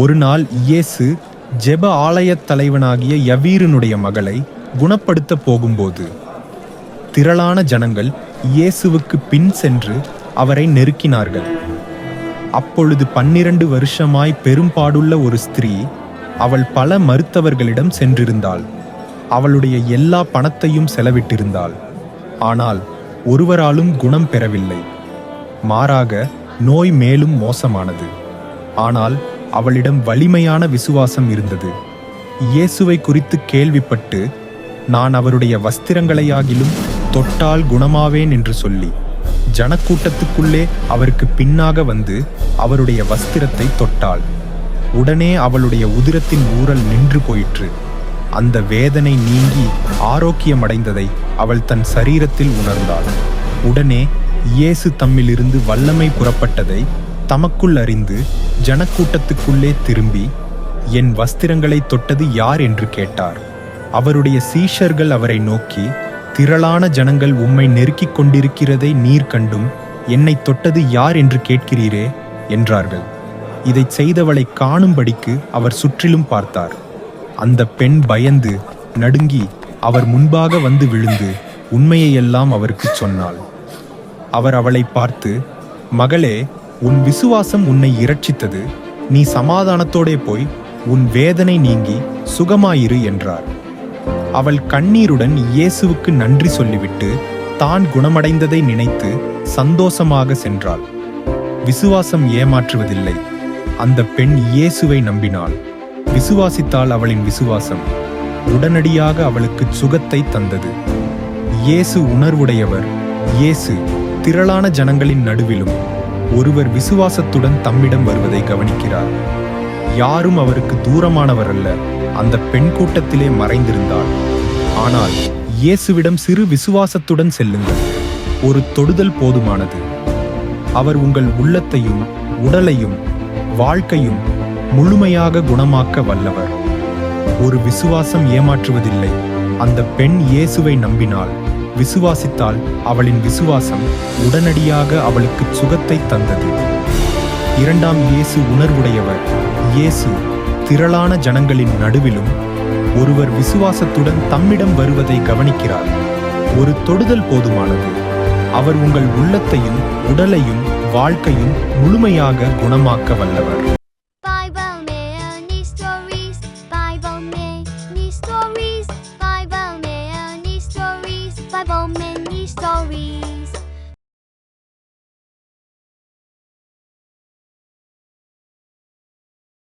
ஒரு நாள் இயேசு ஜெப ஆலயத் தலைவனாகிய யவீரனுடைய மகளை குணப்படுத்த போகும்போது திரளான ஜனங்கள் இயேசுவுக்கு பின் சென்று அவரை நெருக்கினார்கள். அப்பொழுது பன்னிரண்டு வருஷமாய் பெரும்பாடுள்ள ஒரு ஸ்திரீ அவள் பல மருத்துவர்களிடம் சென்றிருந்தாள். அவளுடைய எல்லா பணத்தையும் செலவிட்டிருந்தாள். ஆனால் ஒருவராலும் குணம் பெறவில்லை. மாறாக நோய் மேலும் மோசமானது. ஆனால் அவளிடம் வலிமையான விசுவாசம் இருந்தது. இயேசுவை குறித்து கேள்விப்பட்டு நான் அவருடைய வஸ்திரங்களையாகிலும் தொட்டால் குணமாவேன் என்று சொல்லி ஜனக்கூட்டத்துக்குள்ளே அவருக்கு பின்னாக வந்து அவருடைய வஸ்திரத்தை தொட்டாள். உடனே அவளுடைய உதிரத்தின் ஊறல் நின்று போயிற்று. அந்த வேதனை நீங்கி ஆரோக்கியமடைந்ததை அவள் தன் சரீரத்தில் உணர்ந்தாள். உடனே இயேசு தம்மிலிருந்து வல்லமை புறப்பட்டதை தமக்குள் அறிந்து ஜனக்கூட்டத்துக்குள்ளே திரும்பி என் வஸ்திரங்களை தொட்டது யார் என்று கேட்டார். அவருடைய சீஷர்கள் அவரை நோக்கி திரளான ஜனங்கள் உம்மை நெருக்கிக் கொண்டிருக்கிறதை நீர் கண்டும் என்னை தொட்டது யார் என்று கேட்கிறீரே? என்றார்கள். இதைச் செய்தவளை காணும்படிக்கு அவர் சுற்றிலும் பார்த்தார். அந்த பெண் பயந்து நடுங்கி அவர் முன்பாக வந்து விழுந்து உண்மையையெல்லாம் அவருக்குச் சொன்னாள். அவர் அவளை பார்த்து மகளே உன் விசுவாசம் உன்னை இரட்சித்தது. நீ சமாதானத்தோடே போய் உன் வேதனை நீங்கி சுகமாயிரு என்றார். அவள் கண்ணீருடன் இயேசுவுக்கு நன்றி சொல்லிவிட்டு தான் குணமடைந்ததை நினைத்து சந்தோஷமாக சென்றாள். விசுவாசம் ஏமாற்றுவதில்லை. அந்த பெண் இயேசுவை நம்பினாள். விசுவாசித்தால் அவளின் விசுவாசம் உடனடியாக அவளுக்கு சுகத்தை தந்தது. இயேசு உணர்வுடையவர். இயேசு திரளான ஜனங்களின் நடுவிலும் ஒருவர் விசுவாசத்துடன் தம்மிடம் வருவதை கவனிக்கிறார். யாரும் அவருக்கு தூரமானவர் அல்ல. அந்த பெண் கூட்டத்திலே மறைந்திருந்தாள். ஆனால் இயேசுவிடம் சிறு விசுவாசத்துடன் செல்லுங்கள். ஒரு தொடுதல் போதுமானது. அவர் உங்கள் உள்ளத்தையும் உடலையும் வாழ்க்கையும் முழுமையாக குணமாக்க வல்லவர். ஒரு விசுவாசம் ஏமாற்றுவதில்லை. அந்த பெண் இயேசுவை நம்பினாள். விசுவாசித்தால் அவளின் விசுவாசம் உடனடியாக அவளுக்கு சுகத்தை தந்தது. இரண்டாம் இயேசு உணர்வுடையவர். இயேசு திரளான ஜனங்களின் நடுவிலும் ஒருவர் விசுவாசத்துடன் தம்மிடம் வருவதை கவனிக்கிறார். ஒரு தொடுதல் போதுமானது. அவர் உங்கள் உள்ளத்தையும் உடலையும் வாழ்க்கையும் முழுமையாக குணமாக்க வல்லவர்.